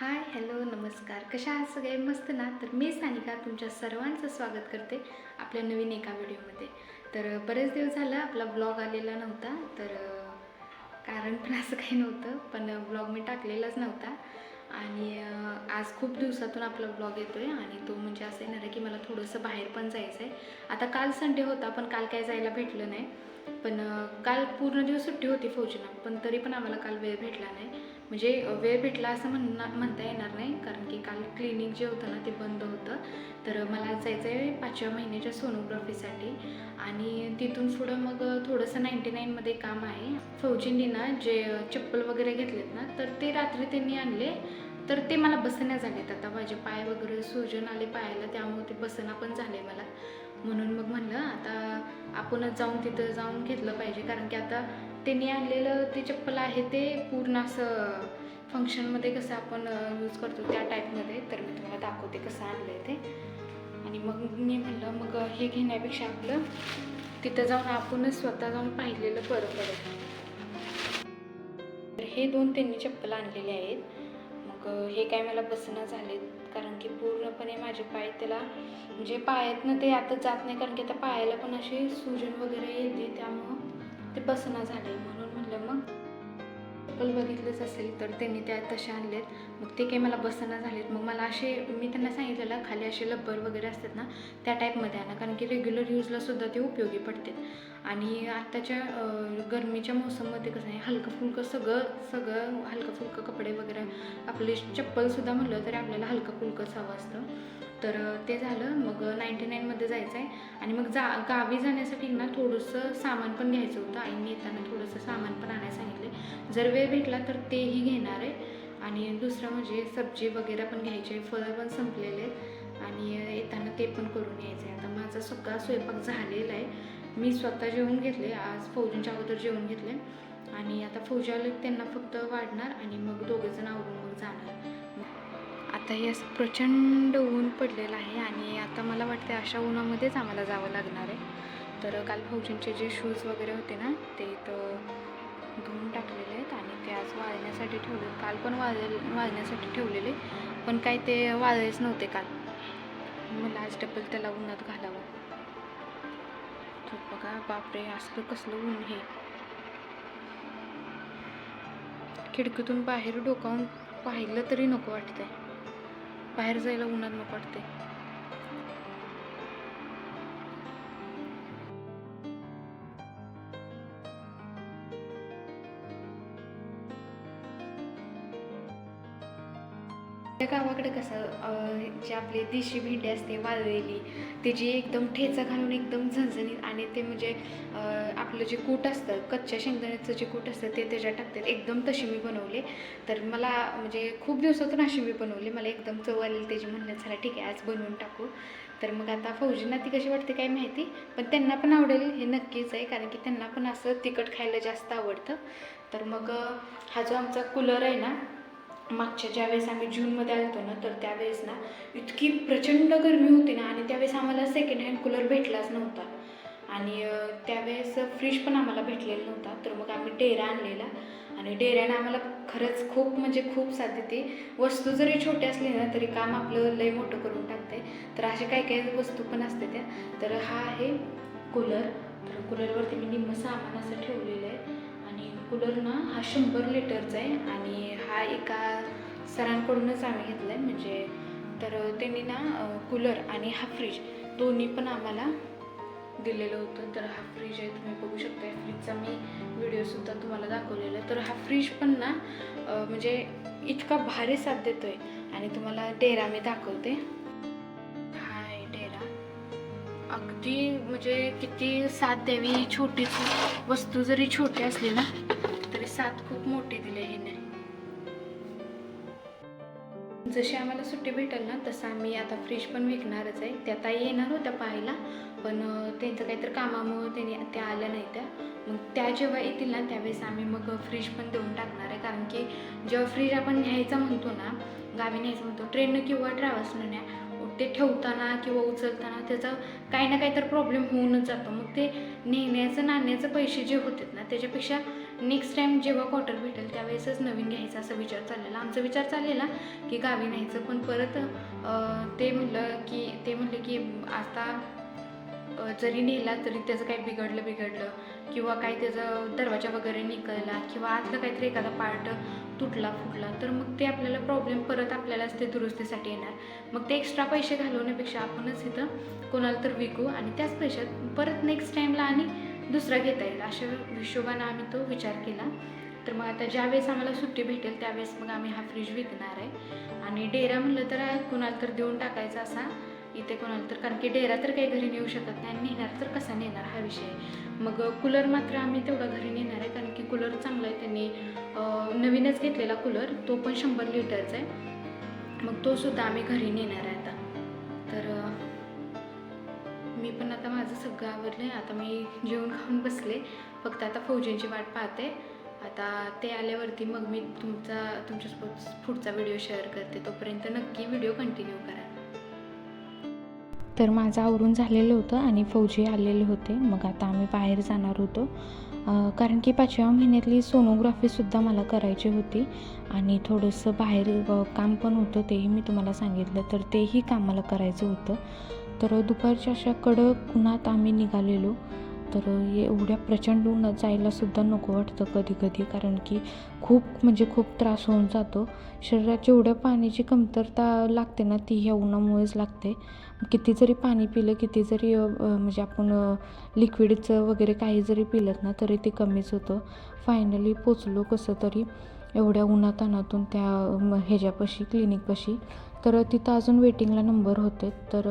Hi hello नमस्कार. कशा आहात सगळे? मस्त ना? तर मी सानिका तुमच्या सर्वांचं स्वागत करते आपल्या नवीन एका व्हिडिओमध्ये. तर बरेच दिवस झालं आपला ब्लॉग आलेला नव्हता. तर कारण पण असं काही नव्हतं. पण ब्लॉग मी टाकलेलाच नव्हता. आणि आज खूप दिवसातून आपला ब्लॉग येतो आहे आणि तो म्हणजे असं येणार आहे की मला थोडंसं बाहेर पण जायचं आहे आता काल संडे होता पण काल काय जायला भेटलं नाही. पण काल पूर्ण दिवस सुट्टी होती फौजीना पण तरी पण आम्हाला काल वेळ भेटला नाही. म्हणजे वेळ भेटला असं म्हणणार म्हणता येणार नाही कारण की काल क्लिनिक जे होतं ना ते बंद होतं. तर मला जायचं आहे पाचव्या महिन्याच्या सोनोग्राफीसाठी आणि तिथून पुढं मग थोडंसं नाईंटी नाईनमध्ये काम आहे. फौजींनी ना जे चप्पल वगैरे घेतलेत ना तर ते रात्री त्यांनी आणले. तर ते मला बसण्या झालेत आता. माझे पाय वगैरे सूजन आले पायाला त्यामुळे ते बसना पण झाले मला. म्हणून मग म्हणलं आता आपणच जाऊन तिथं जाऊन घेतलं पाहिजे. कारण की आता त्यांनी आणलेलं ते चप्पल आहे ते पूर्ण असं फंक्शनमध्ये कसं आपण यूज करतो त्या टाईपमध्ये तर मी तुम्हाला दाखवते कसं आणलं आहे ते. आणि मग मी म्हणलं मग हे घेण्यापेक्षा आपलं तिथं जाऊन आपणच स्वतः जाऊन पाहिलेलं बरं पडत तर हे दोन त्यांनी चप्पल आणलेले आहेत. मग हे काय मला बसणं झालेत. कारण की पूर्णपणे माझे पाय त्याला म्हणजे पायातनं ते आता जात नाही कारण की आता पायाला पण असे सुजन वगैरे येते त्यामुळं ते बसना झाले म्हणून म्हणलं मग. चप्पल बघितलंच असेल तर त्यांनी त्या तशा आणलेत मग ते काही मला बसना झालेत. मग मला असे मी त्यांना सांगितलेलं खाली असे लब्बर वगैरे असतात ना त्या टाईपमध्ये आणा. कारण की रेग्युलर यूजला सुद्धा ते उपयोगी पडतात. आणि आत्ताच्या गरमीच्या मोसममध्ये कसं आहे हलकं फुलकं सगळं सगळं हलकं फुलकं कपडे वगैरे आपले चप्पलसुद्धा म्हणलं तरी आपल्याला हलकं फुलकंच हवं असतं. तर ते झालं. मग नाईंटी नाईनमध्ये जायचं आहे आणि मग जा गावी जाण्यासाठी ना थोडंसं सामान पण घ्यायचं होतं. आईने येताना थोडंसं सामान पण आणायला सांगितले. जर वेळ भेटला तर तेही घेणार आहे. आणि दुसरं म्हणजे सब्जी वगैरे पण घ्यायचे फळं पण संपलेले आहेत. आणि येताना ते पण करून यायचं आहे आता माझा सगळा स्वयंपाक झालेला आहे. मी स्वतः जेवून घेतले. आज फौजींच्या अगोदर जेवून घेतले. आणि आता फौजी आले त्यांना फक्त वाढणार आणि मग दोघेजण आवरून मग जाणार. आता हे असं प्रचंड ऊन पडलेलं आहे आणि आता मला वाटते अशा उन्हामध्येच आम्हाला जावं लागणार आहे. तर काल भाऊजींचे जे शूज वगैरे होते ना ते इथं धुवून टाकलेले आहेत आणि ते आज वाळण्यासाठी ठेवले काल पण वाळ वाळण्यासाठी ठेवलेले पण काय ते वाळलेच नव्हते काल. मला आज डबल त्याला उन्हात घालावं. तर बघा बापरे असलं कसलं ऊन हे. खिडकीतून बाहेर डोकावून पाहिलं तरी नको वाटतंय. बाहेर जायला उन्हात नको वाटते गावाकडे कसं जे आपली देशी भेंडी असते वाळलेली त्याची एकदम ठेचा घालून एकदम झणझणीत आणि ते म्हणजे आपलं जे कूट असतं कच्च्या शेंगदाण्याचं जे कूट असतं ते त्याच्यात टाकतात. एकदम तशी मी बनवले. तर मला म्हणजे खूप दिवसातून अशी मी बनवली. मला एकदम चव आलेली त्याची म्हणण्यात झाला ठीक आहे आज बनवून टाकू. तर मग आता फौजींना ती कशी वाटते काय माहिती पण त्यांना पण आवडेल हे नक्कीच आहे. कारण की त्यांना पण असं तिखट खायला जास्त आवडतं. तर मग हा जो आमचा कूलर आहे ना मागच्या ज्यावेळेस आम्ही जूनमध्ये आलतो ना तर त्यावेळेस ना इतकी प्रचंड गरमी होती ना आणि त्यावेळेस आम्हाला सेकंड हँड कूलर भेटलाच नव्हता. आणि त्यावेळेस फ्रीज पण आम्हाला भेटलेला नव्हता. तर मग आम्ही डेरा आणलेला. आणि डेऱ्याने आम्हाला खरंच खूप म्हणजे खूप साथ देते वस्तू जरी छोटी असली ना तरी काम आपलं लय मोठं करून टाकते. तर असे काही काही वस्तू पण असते त्या. तर हा आहे कूलर तर कूलरवरती मी निम्म सामान असं ठेवलेलं आहे. आणि कूलर ना हा शंभर लिटरचा आहे. आणि हा एका सरांकडूनच आम्ही घेतला आहे म्हणजे तर त्यांनी ना कूलर आणि हा फ्रीज दोन्ही पण आम्हाला दिलेलं होतं. तर हा फ्रीज आहे तुम्ही बघू शकता फ्रीजचा मी व्हिडिओसुद्धा तुम्हाला दाखवलेला. तर हा फ्रीज पण ना म्हणजे इतका भारी साथ देतोय. आणि तुम्हाला डेरा मी दाखवते. हा आहे डेरा. अगदी म्हणजे किती साथ द्यावी छोटीच वस्तू जरी छोटी असली ना तरी साथ खूप मोठी दिली ह्याने जशी आम्हाला सुट्टी भेटेल ना तसं आम्ही आता फ्रीज पण विकणारच आहे. त्या ताई येणार होत्या पाहायला पण त्यांचं काहीतरी कामामुळं त्यांनी त्या आल्या नाही त्या. मग त्या जेव्हा येतील ना त्यावेळेस आम्ही मग फ्रीज पण देऊन टाकणार आहे. कारण की जेव्हा फ्रीज आपण न्यायचा म्हणतो ना गावी न्यायचं म्हणतो ट्रेननं किंवा ट्रॅव्हल्सनं न्या. ते ठेवताना किंवा उचलताना त्याचा काही ना काही तर प्रॉब्लेम होऊनच जातो. मग ते नेण्याचं नाण्याचं पैसे जे होतात ना त्याच्यापेक्षा नेक्स्ट टाईम जेव्हा क्वार्टर भेटेल त्यावेळेसच नवीन घ्यायचा असा विचार चाललेला. आमचा विचार चाललेला की गावी न्यायचं. पण परत ते म्हणलं की ते म्हणले की आता जरी नेला तरी त्याचं काही बिघडलं बिघडलं. किंवा काही त्याचं दरवाजा वगैरे निकळला किंवा आतलं काहीतरी एखादा पार्ट तुटला फुटला तर मग ते आपल्याला प्रॉब्लेम परत आपल्यालाच ते दुरुस्तीसाठी येणार. मग ते एक्स्ट्रा पैसे घालवण्यापेक्षा आपणच इथं कोणाला तर विकू आणि त्याच पैशात परत नेक्स्ट टाईमला आणि दुसरा घेता येईल अशा हिशोबानं आम्ही तो विचार केला. तर मग आता ज्यावेळेस आम्हाला सुट्टी भेटेल त्यावेळेस मग आम्ही हा फ्रीज विकणार आहे. आणि डेरा म्हणलं तर कुणाला तर देऊन टाकायचा असा. इथे कोणाला तर कारण की डेरा तर काही घरी नेऊ शकत नाही आणि नेणार तर कसा नेणार हा विषय. मग कूलर मात्र आम्ही तेवढा घरी नेणार आहे कारण की कूलर चांगला आहे त्यांनी नवीनच घेतलेला कूलर तो पण शंभर लिटरचा आहे. मग तो सुद्धा आम्ही घरी नेणार आहे आता. तर मी पण आता माझं सगळं आवरलं आता मी जेवण खाऊन बसले. फक्त आता फौजींची वाट पाहते. आता ते आल्यावरती मग मी तुमचा तुमच्यासोबत पुढचा व्हिडिओ शेअर करते. तोपर्यंत नक्की व्हिडिओ कंटिन्यू करा. तर माझं आवरून झालेलं होतं आणि फौजी आलेले होते. मग आता आम्ही बाहेर जाणार होतो. कारण की पाचव्या महिन्यातली सोनोग्राफीसुद्धा मला करायची होती. आणि थोडंसं बाहेर काम पण होतं तेही मी तुम्हाला सांगितलं. तर तेही काम मला करायचं होतं. तर दुपारच्या अशा कडक उन्हात आम्ही निघालेलो. तर एवढ्या प्रचंड उन्हात जायलासुद्धा नको वाटतं कधी कधी कारण की खूप म्हणजे खूप त्रास होऊन जातो. शरीराची एवढ्या पाण्याची कमतरता लागते ना ती ह्या उन्हामुळेच लागते. किती जरी पाणी पिलं किती जरी म्हणजे आपण लिक्विडचं वगैरे काही जरी पिलं ना तरी ते कमीच होतं. फायनली पोचलो कसं तरी एवढ्या उन्हातानातून त्या ह्याच्यापाशी क्लिनिकपाशी तर तिथं अजून वेटिंगला नंबर होते. तर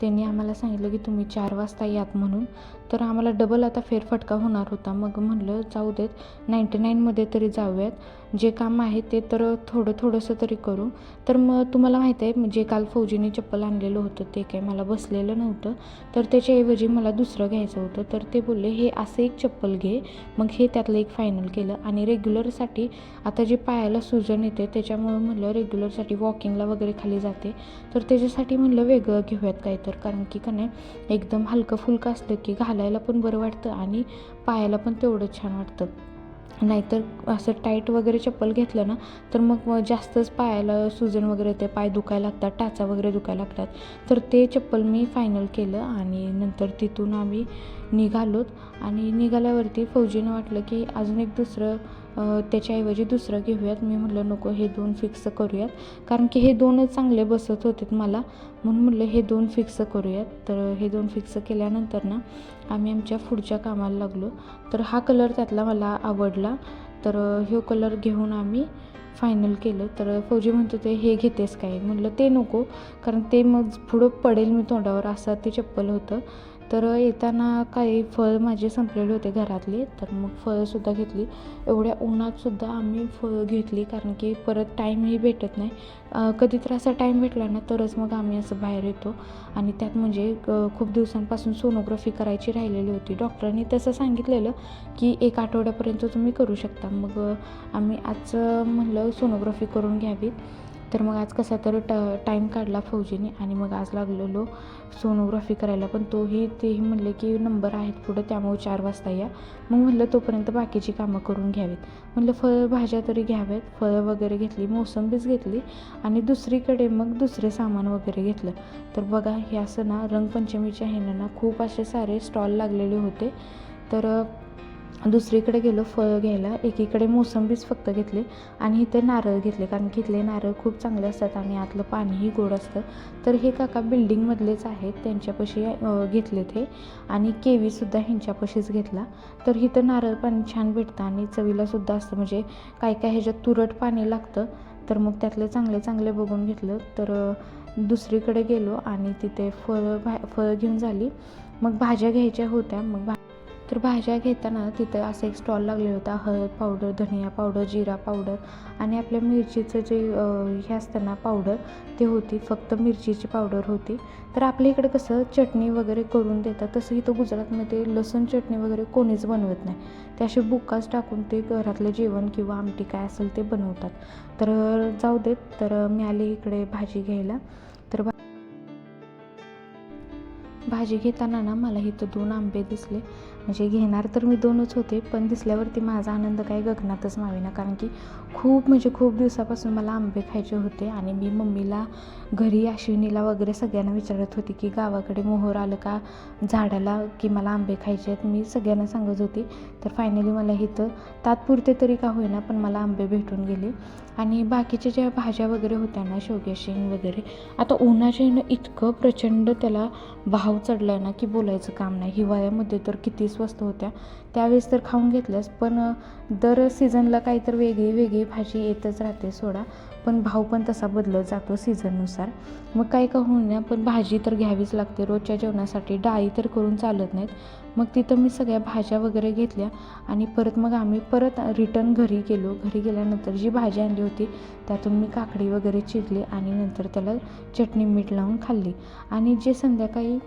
त्यांनी आम्हाला सांगितलं की तुम्ही चार वाजता यात म्हणून. तर आम्हाला डबल आता फेरफटका होणार होता. मग म्हणलं जाऊ देत नाईंटी नाईनमध्ये तरी जाऊयात. जे काम आहे ते तर थोडं थोडंसं तरी करू. तर मग तुम्हाला माहीत आहे जे काल फौजीने चप्पल आणलेलं होतं ते काही मला बसलेलं नव्हतं. तर त्याच्याऐवजी मला दुसरं घ्यायचं होतं. तर ते बोलले हे असं एक चप्पल घे. मग हे त्यातलं एक फायनल केलं. आणि रेग्युलरसाठी आता जे पायाला सुजन येते त्याच्यामुळं म्हणलं रेग्युलरसाठी वॉकिंगला वगैरे खाली जाते. तर त्याच्यासाठी म्हणलं वेगळं घेऊयात काहीतरी. तर कारण की का नाही एकदम हलकं फुलकं असलं की घालायला पण बरं वाटतं आणि पायाला पण तेवढं छान वाटतं. नाहीतर असं टाईट वगैरे चप्पल घेतलं ना तर मग जास्तच पायाला सुजन वगैरे येते पाय दुखायला लागतात टाचा वगैरे दुखायला लागतात. तर ते चप्पल मी फायनल केलं आणि नंतर तिथून आम्ही निघालोत. आणि निघाल्यावरती फौजीनं वाटलं की अजून एक दुसरं त्याच्याऐवजी दुसरं घेऊयात. मी म्हटलं नको हे दोन फिक्स करूयात. कारण की हे दोनच चांगले बसत होते मला. म्हणून म्हटलं हे दोन फिक्स करूयात. तर हे दोन फिक्स केल्यानंतर ना आम्ही आमच्या पुढच्या कामाला लागलो. तर हा कलर त्यातला मला आवडला. तर ह्यो कलर घेऊन आम्ही फायनल केलं. तर फौजी म्हणतो ते हे घेतेस काय? म्हटलं ते नको. कारण ते मग पुढं पडेल मी तोंडावर असं ते चप्पल होतं. तर येताना काही फळ माझे संपलेले होते घरातले तर मग फळंसुद्धा घेतली. एवढ्या उन्हातसुद्धा आम्ही फळं घेतली कारण की परत टाईमही भेटत नाही. कधी तर असा टाईम भेटला ना तरच मग आम्ही असं बाहेर येतो. आणि त्यात म्हणजे खूप दिवसांपासून सोनोग्राफी करायची राहिलेली होती. डॉक्टरांनी तसं सांगितलेलं की एक आठवड्यापर्यंत तुम्ही करू शकता. मग आम्ही आज म्हणलं सोनोग्राफी करून घ्यावी तर मग आज कसा तर ट टाईम काढला फौजीने आणि मग आज लागलेलो सोनोग्राफी करायला. पण तोही तेही म्हणले की नंबर आहेत पुढं त्यामुळे चार वाजता या. मग म्हणलं तोपर्यंत बाकीची कामं करून घ्यावीत. म्हणलं फळं भाज्या तरी घ्याव्यात. फळं वगैरे घेतली मोसंबीच घेतली आणि दुसरीकडे मग दुसरे सामान वगैरे घेतलं. तर बघा हे असं ना रंगपंचमीच्या ह्यानं ना खूप असे सारे स्टॉल लागलेले होते. तर दुसरीकडे गेलो फळं घ्यायला. एकीकडे मोसंबीच फक्त घेतले आणि इथे नारळ घेतले कारण की इथले नारळ खूप चांगले असतात आणि आतलं पाणीही गोड असतं. तर हे काका बिल्डिंगमधलेच आहेत त्यांच्यापाशी घेतले ते. आणि केवीसुद्धा ह्यांच्यापाशीच घेतला. तर इथं नारळ पाणी छान भेटतं आणि चवीलासुद्धा असतं. म्हणजे काय काय ह्याच्यात तुरट पाणी लागतं तर मग त्यातले चांगले चांगले बघून घेतलं. तर दुसरीकडे गेलो आणि तिथे फळं भा फळं घेऊन झाली. मग भाज्या घ्यायच्या होत्या. मग भा तर भाज्या घेताना तिथं असं एक स्टॉल लागलेला होता. हळद पावडर धनिया पावडर जिरा पावडर आणि आपल्या मिरचीचं जे हे असतं ना पावडर ते होती. फक्त मिरचीची पावडर होती. तर आपल्या इकडे कसं चटणी वगैरे करून देतात. तसं इथं गुजरातमध्ये लसूण चटणी वगैरे कोणीच बनवत नाही. ते असे बुकाच टाकून ते घरातलं जेवण किंवा आमटी काय असेल ते बनवतात. तर जाऊ देत. तर मी आले इकडे भाजी घ्यायला. भाजी घेताना ना मला इथं दोन आंबे दिसले. म्हणजे घेणार तर मी दोनच होते पण दिसल्यावरती माझा आनंद काही गगनातच मावेना कारण की खूप म्हणजे खूप दिवसापासून मला आंबे खायचे होते आणि मी मम्मीला घरी अश्विनीला वगैरे सगळ्यांना विचारत होती की गावाकडे मोहर आलं का झाडाला की मला आंबे खायचे आहेत? मी सगळ्यांना सांगत होती. तर फायनली मला इथं तात्पुरते तरी का होईना पण मला आंबे भेटून गेले. आणि बाकीच्या ज्या भाज्या वगैरे होत्या ना शेवग्या शेंग वगैरे आता उन्हाच्या इतकं प्रचंड त्याला भाव चढला ना की बोलायचं काम नाही. हिवाळ्यामध्ये तर किती स्वस्त होत्या. त्यावेळेस तर खाऊन घेतल्यास पण दर सीझनला काहीतर वेगळी वेगळी भाजी येतच राहते सोडा. पण भाव पण तसा बदलत जातो सीझननुसार मग काय का होईना पण भाजी तर घ्यावीच लागते. रोजच्या जेवणासाठी डाळी तर करून चालत नाहीत. मग तिथं मी सगळ्या भाज्या वगैरे घेतल्या आणि परत मग आम्ही परत रिटर्न घरी गेलो. घरी गेल्यानंतर जी भाजी आणली होती त्यातून मी काकडी वगैरे चिरली आणि नंतर त्याला चटणी मीठ लावून खाल्ली. आणि जे संध्याकाळी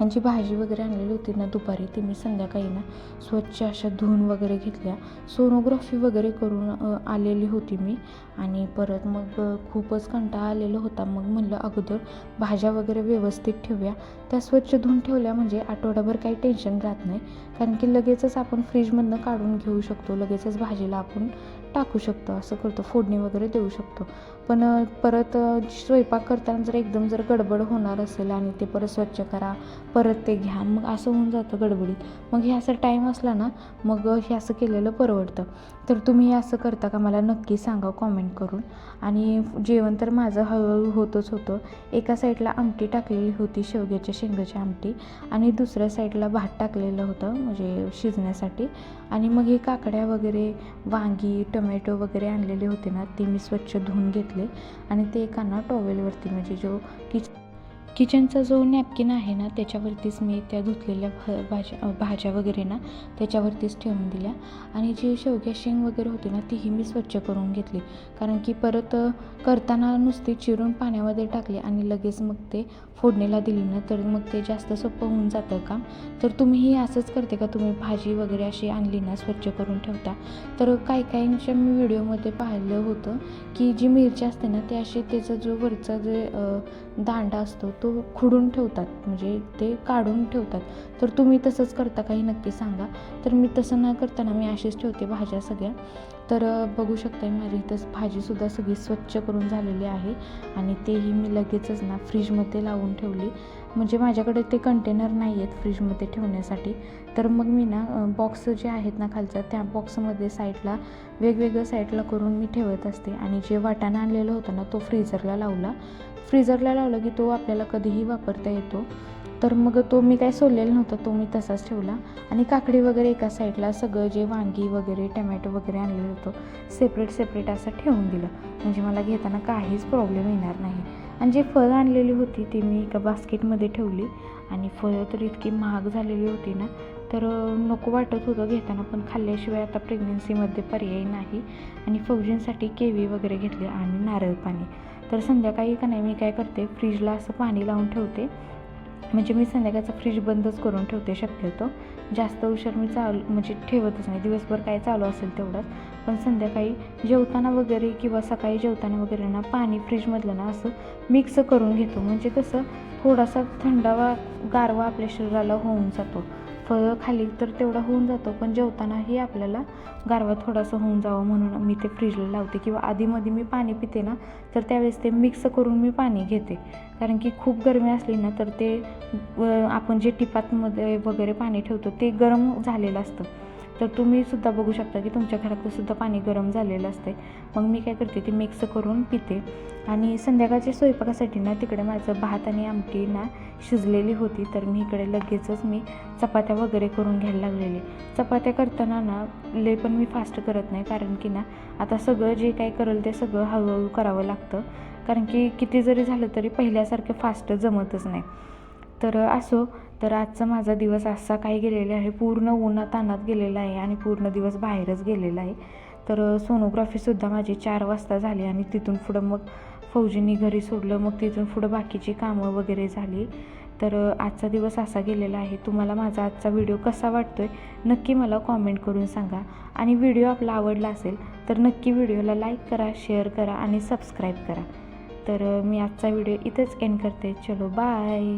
जी भाजी वगैरे आणलेली होती ना दुपारी ती मी संध्याकाळी ना स्वच्छ अशा धुवून वगैरे घेतल्या. सोनोग्राफी वगैरे करून आलेली होती मी. आणि परत मग खूपच कंटाळा आलेला होता. मग म्हणलं अगोदर भाज्या वगैरे व्यवस्थित ठेवूया. त्या स्वच्छ धुवून ठेवल्या म्हणजे आठवडाभर काही टेन्शन राहत नाही. कारण की लगेचच आपण फ्रीजमधनं काढून घेऊ शकतो. लगेचच भाजीला आपण टाकू शकतो असं करतो फोडणी वगैरे देऊ शकतो. पण परत स्वयंपाक करताना जर एकदम जर गडबड होणार असेल आणि ते परत स्वच्छ करा परत ते घ्या मग असं होऊन जातं गडबडीत. मग हे असं टाईम असला ना मग हे असं केलेलं परवडतं. तर तुम्ही हे असं करता का? मला नक्की सांगा कॉमेंट करून. आणि जेवण तर माझं हळूहळू होतच होतं. एका साईडला आमटी टाकलेली होती शेवग्याच्या शेंगाची आमटी. आणि दुसऱ्या साईडला भात टाकलेलं होतं म्हणजे शिजण्यासाठी. आणि मग हे काकड्या वगैरे वांगी ट टोमॅटो वगैरे आणलेले होते ना ते मी स्वच्छ धुवून घेतले आणि ते एका ना टॉवेलवरती म्हणजे जो किच किचनचा जो नॅपकिन आहे ना त्याच्यावरतीच मी त्या धुतलेल्या भ भाज्या भाज्या वगैरे ना त्याच्यावरतीच ठेवून दिल्या. आणि जी शेवग्या शेंग वगैरे होती ना तीही मी स्वच्छ करून घेतली. कारण की परत करताना नुसती चिरून पाण्यामध्ये टाकली आणि लगेच मग ते फोडणीला दिली ना तर मग ते जास्त सोपं होऊन जातं काम तर तुम्हीही असंच करते का? तुम्ही भाजी वगैरे अशी आणली ना स्वच्छ करून ठेवता? तर काही काहींच्या मी व्हिडिओमध्ये पाहिलं होतं की जी मिरची असते ना ते अशी त्याचा जो वरचा जे दांडा असतो तो खुडून ठेवतात म्हणजे ते काढून ठेवतात. तर तुम्ही तसंच करता काही नक्की सांगा. तर मी तसं न करताना मी अशीच ठेवते भाज्या सगळ्या. तर बघू शकता माझी इथं भाजीसुद्धा सगळी स्वच्छ करून झालेली आहे. आणि तेही मी लगेचच ना फ्रीजमध्ये लावून ठेवली. म्हणजे माझ्याकडे ते कंटेनर नाही आहेत फ्रीजमध्ये ठेवण्यासाठी. तर मग मी ना बॉक्स जे आहेत ना खालचा त्या बॉक्समध्ये साईडला वेगवेगळ्या साईडला करून मी ठेवत असते. आणि जे वाटाणा आणलेलं होतं ना तो फ्रीझरला लावला. फ्रीजरला लावला की तो आपल्याला कधीही वापरता येतो. तर मग तो मी काय सोललेला नव्हता तो मी तसाच ठेवला. आणि काकडी वगैरे एका साईडला सगळं जे वांगी वगैरे टमॅटो वगैरे आणलेलं होतं सेपरेट सेपरेट असं ठेवून दिलं. म्हणजे मला घेताना काहीच प्रॉब्लेम येणार नाही. आणि जे फळं आणलेली होती ती मी एका बास्केटमध्ये ठेवली. आणि फळं तर इतकी महाग झालेली होती ना तर नको वाटत होतं घेताना पण खाल्ल्याशिवाय आता प्रेग्नेन्सीमध्ये पर्याय नाही. आणि फौजींसाठी केवी वगैरे घेतली आणि नारळ पाणी. तर संध्याकाळी का नाही मी काय करते फ्रीजला असं पाणी लावून ठेवते. म्हणजे मी संध्याकाळचा फ्रीज बंदच करून ठेवते शक्यतो. जास्त उशीर मी चालू म्हणजे ठेवतच नाही. दिवसभर काय चालू असेल तेवढंच. पण संध्याकाळी जेवताना वगैरे किंवा सकाळी जेवताना वगैरे ना पाणी फ्रीजमधलं ना असं मिक्स करून घेतो. म्हणजे कसं थोडासा थंडावा गारवा आपल्या शरीराला होऊन जातो. फळं खाली तर तेवढा होऊन जातो पण जेवतानाही आपल्याला गारवा थोडासा होऊन जावं म्हणून मी ते फ्रीजला लावते. किंवा आधीमध्ये मी पाणी पिते ना तर त्यावेळेस ते मिक्स करून मी पाणी घेते. कारण की खूप गरमी असली ना तर ते आपण जे टिपातमध्ये वगैरे पाणी ठेवतो ते गरम झालेलं असतं. तर तुम्ही सुद्धा बघू शकता की तुमच्या घरातलं सुद्धा पाणी गरम झालेलं असते मग मी काय करते ते मिक्स करून पिते. आणि संध्याकाळच्या स्वयंपाकासाठी ना तिकडे माझं भात आणि आमटी ना शिजलेली होती तर मी इकडे लगेचच मी चपात्या वगैरे करून घ्यायला लागलेले. चपात्या करताना ना लय पण मी फास्ट करत नाही कारण की ना आता सगळं जे काय करेल ते सगळं हळूहळू करावं लागतं. कारण की किती जरी झालं तरी पहिल्यासारखं फास्ट जमतच नाही. तर असो तर आजचा माझा दिवस असा काही गेलेला आहे पूर्ण उन्हात गेलेला आहे आणि पूर्ण दिवस बाहेरच गेलेला आहे. तर सोनोग्राफीसुद्धा माझी चार वाजता झाली आणि तिथून पुढं मग फौजींनी घरी सोडलं मग तिथून पुढं बाकीची कामं वगैरे झाली. तर आजचा दिवस असा गेलेला आहे. तुम्हाला माझा आजचा व्हिडिओ कसा वाटतो आहे नक्की मला कॉमेंट करून सांगा. आणि व्हिडिओ आपला आवडला असेल तर नक्की व्हिडिओला लाईक करा शेअर करा आणि सबस्क्राईब करा. तर मी आजचा व्हिडिओ इथंच एंड करते. चलो बाय.